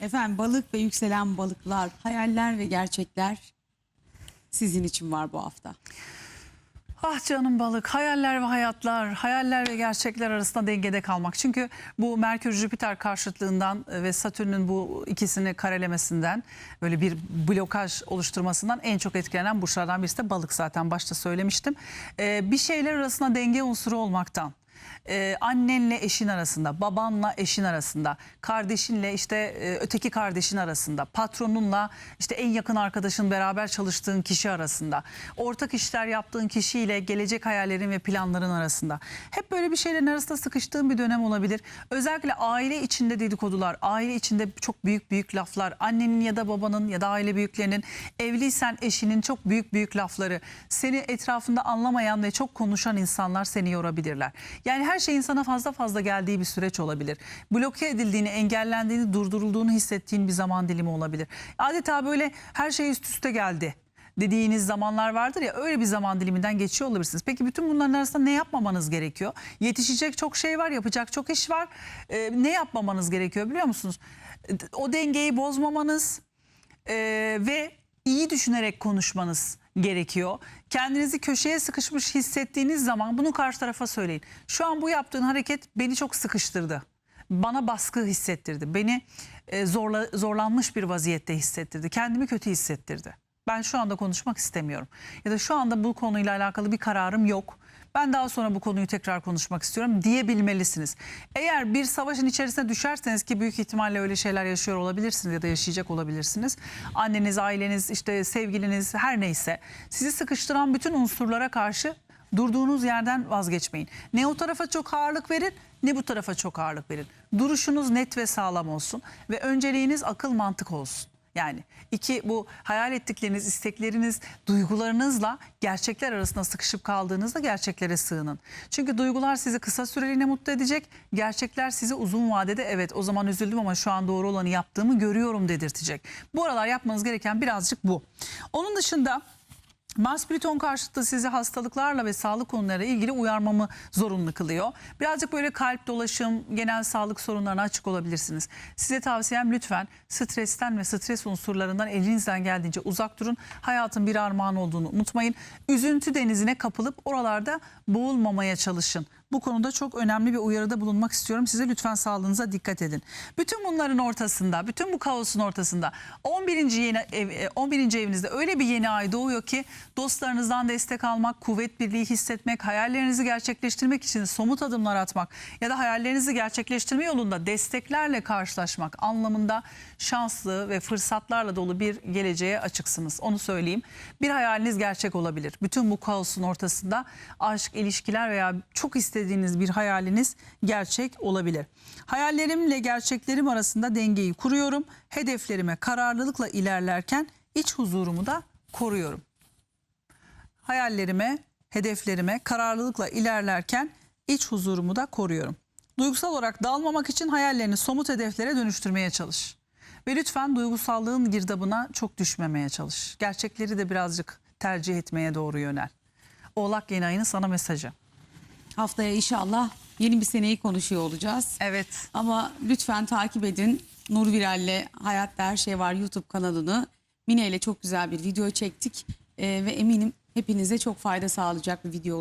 Efendim balık ve yükselen balıklar, hayaller ve gerçekler sizin için var bu hafta. Ah canım balık, hayaller ve hayatlar, hayaller ve gerçekler arasında dengede kalmak. Çünkü bu Merkür-Jüpiter karşıtlığından ve Satürn'ün bu ikisini karelemesinden böyle bir blokaj oluşturmasından en çok etkilenen burçlardan birisi de balık zaten başta söylemiştim. Ee, bir şeyler arasında denge unsuru olmaktan. Ee, annenle eşin arasında, babanla eşin arasında, kardeşinle işte e, öteki kardeşin arasında, patronunla işte en yakın arkadaşın beraber çalıştığın kişi arasında, ortak işler yaptığın kişiyle gelecek hayallerin ve planların arasında. Hep böyle bir şeylerin arasında sıkıştığın bir dönem olabilir. Özellikle aile içinde dedikodular, aile içinde çok büyük büyük laflar, annenin ya da babanın ya da aile büyüklerinin, evliysen eşinin çok büyük büyük lafları, seni etrafında anlamayan ve çok konuşan insanlar seni yorabilirler. Yani her şeyin sana fazla fazla geldiği bir süreç olabilir. Bloke edildiğini, engellendiğini, durdurulduğunu hissettiğin bir zaman dilimi olabilir. Adeta böyle her şey üst üste geldi dediğiniz zamanlar vardır ya öyle bir zaman diliminden geçiyor olabilirsiniz. Peki bütün bunların arasında ne yapmamanız gerekiyor? Yetişecek çok şey var, yapacak çok iş var. Ee, ne yapmamanız gerekiyor biliyor musunuz? O dengeyi bozmamanız e, ve iyi düşünerek konuşmanız gerekiyor. Kendinizi köşeye sıkışmış hissettiğiniz zaman bunu karşı tarafa söyleyin. Şu an bu yaptığın hareket beni çok sıkıştırdı. Bana baskı hissettirdi. Beni e, zorla, zorlanmış bir vaziyette hissettirdi. Kendimi kötü hissettirdi. Ben şu anda konuşmak istemiyorum. Ya da şu anda bu konuyla alakalı bir kararım yok. Ben daha sonra bu konuyu tekrar konuşmak istiyorum diyebilmelisiniz. Eğer bir savaşın içerisine düşerseniz ki büyük ihtimalle öyle şeyler yaşıyor olabilirsiniz ya da yaşayacak olabilirsiniz. Anneniz, aileniz, işte sevgiliniz her neyse sizi sıkıştıran bütün unsurlara karşı durduğunuz yerden vazgeçmeyin. Ne o tarafa çok ağırlık verin ne bu tarafa çok ağırlık verin. Duruşunuz net ve sağlam olsun ve önceliğiniz akıl mantık olsun. Yani iki bu hayal ettikleriniz, istekleriniz, duygularınızla gerçekler arasında sıkışıp kaldığınızda gerçeklere sığının. Çünkü duygular sizi kısa süreliğine mutlu edecek, gerçekler sizi uzun vadede evet o zaman üzüldüm ama şu an doğru olanı yaptığımı görüyorum dedirtecek. Bu aralar yapmanız gereken birazcık bu. Onun dışında Mars Plüton karşıtı sizi hastalıklarla ve sağlık konularıyla ilgili uyarmamı zorunlu kılıyor. Birazcık böyle kalp dolaşım, genel sağlık sorunlarına açık olabilirsiniz. Size tavsiyem lütfen stresten ve stres unsurlarından elinizden geldiğince uzak durun. Hayatın bir armağan olduğunu unutmayın. Üzüntü denizine kapılıp oralarda boğulmamaya çalışın. Bu konuda çok önemli bir uyarıda bulunmak istiyorum. Size lütfen sağlığınıza dikkat edin. Bütün bunların ortasında, bütün bu kaosun ortasında 11. yeni ev, e, 11. evinizde öyle bir yeni ay doğuyor ki dostlarınızdan destek almak, kuvvet birliği hissetmek, hayallerinizi gerçekleştirmek için somut adımlar atmak ya da hayallerinizi gerçekleştirme yolunda desteklerle karşılaşmak anlamında şanslı ve fırsatlarla dolu bir geleceğe açıksınız. Onu söyleyeyim. Bir hayaliniz gerçek olabilir. Bütün bu kaosun ortasında aşk, ilişkiler veya çok istediğiniz bir hayaliniz gerçek olabilir. Hayallerimle gerçeklerim arasında dengeyi kuruyorum. Hedeflerime kararlılıkla ilerlerken iç huzurumu da koruyorum. Hayallerime, hedeflerime kararlılıkla ilerlerken iç huzurumu da koruyorum. Duygusal olarak dağılmamak için hayallerini somut hedeflere dönüştürmeye çalış. Ve lütfen duygusallığın girdabına çok düşmemeye çalış. Gerçekleri de birazcık tercih etmeye doğru yönel. Oğlak yeni ayının sana mesajı. Haftaya inşallah yeni bir seneyi konuşuyor olacağız. Evet. Ama lütfen takip edin. Nur Viral'le Hayatta Her Şey Var YouTube kanalını. Mine ile çok güzel bir video çektik. Ee, ve eminim hepinize çok fayda sağlayacak bir video